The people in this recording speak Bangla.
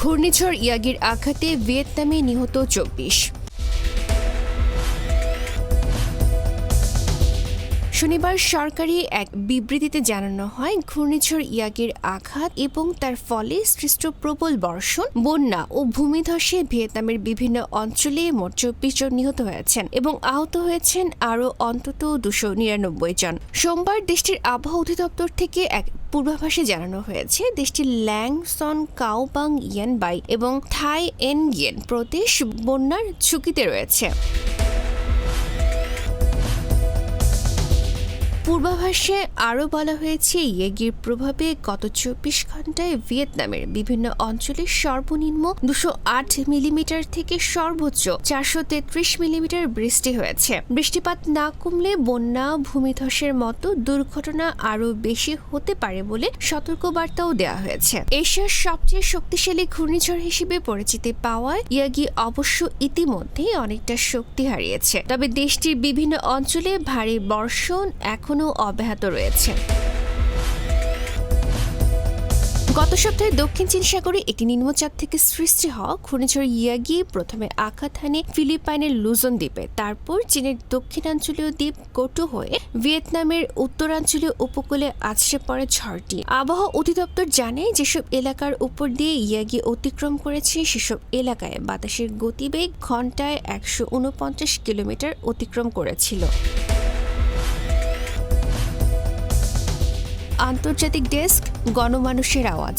ঘূর্ণিঝড় ইয়াগির আঘাতে ভিয়েতনামে নিহত চব্বিশ। শনিবার সরকারি এক বিবৃতিতে জানানো হয়, ঘূর্ণিঝড় ইয়াগের আঘাত এবং তার ফলে সৃষ্ট প্রবল বর্ষণ, বন্যা ও ভূমিধসে ভিয়েতনামের বিভিন্ন অঞ্চলে মোট চব্বিশ জন নিহত হয়েছেন এবং আহত হয়েছেন আরও অন্তত দুশো নিরানব্বই জন। সোমবার দেশটির আবহাওয়া অধিদপ্তর থেকে এক পূর্বাভাসে জানানো হয়েছে, দেশটির ল্যাংসন কাওবাং ইয়ানবাই এবং থাই এন ইয়েন প্রদেশ বন্যার ঝুঁকিতে রয়েছে। পূর্বাভাসে আরও বলা হয়েছে, ইয়েগির প্রভাবে গত চব্বিশ ঘন্টায় ভিয়েতনামের বিভিন্ন অঞ্চলে সর্বনিম্ন দুশো আট মিলিমিটার থেকে সর্বোচ্চ চারশো তেত্রিশ মিলিমিটার বৃষ্টি হয়েছে। বৃষ্টিপাত না কমলে বন্যা, ভূমিধসের মতো দুর্ঘটনা আরও বেশি হতে পারে বলে সতর্কবার্তাও দেওয়া হয়েছে। এশিয়ার সবচেয়ে শক্তিশালী ঘূর্ণিঝড় হিসেবে পরিচিতি পাওয়ায় ইয়াগি অবশ্য ইতিমধ্যেই অনেকটা শক্তি হারিয়েছে। তবে দেশটির বিভিন্ন অঞ্চলে ভারী বর্ষণ এখনও অব্যাহত রয়েছে। গত সপ্তাহে দক্ষিণ চীন সাগরে একটি নিম্নচাপ থেকে সৃষ্টি হওয়া ঘূর্ণিঝড় ইয়াগি, প্রথমে আঘাত হানে ফিলিপাইনের লুজন দ্বীপে, তারপর চীনের দক্ষিণাঞ্চলীয় দ্বীপ কোটো হয়ে ভিয়েতনামের উত্তরাঞ্চলীয় উপকূলে আছড়ে পড়ে ঝড়টি। আবহাওয়া অধিদপ্তর জানে যেসব এলাকার উপর দিয়ে ইয়াগি অতিক্রম করেছে, সেসব এলাকায় বাতাসের গতিবেগ ঘন্টায় একশো উনপঞ্চাশ কিলোমিটার অতিক্রম করেছিল। আন্তর্জাতিক ডেস্ক গণমানুষের আওয়াজ।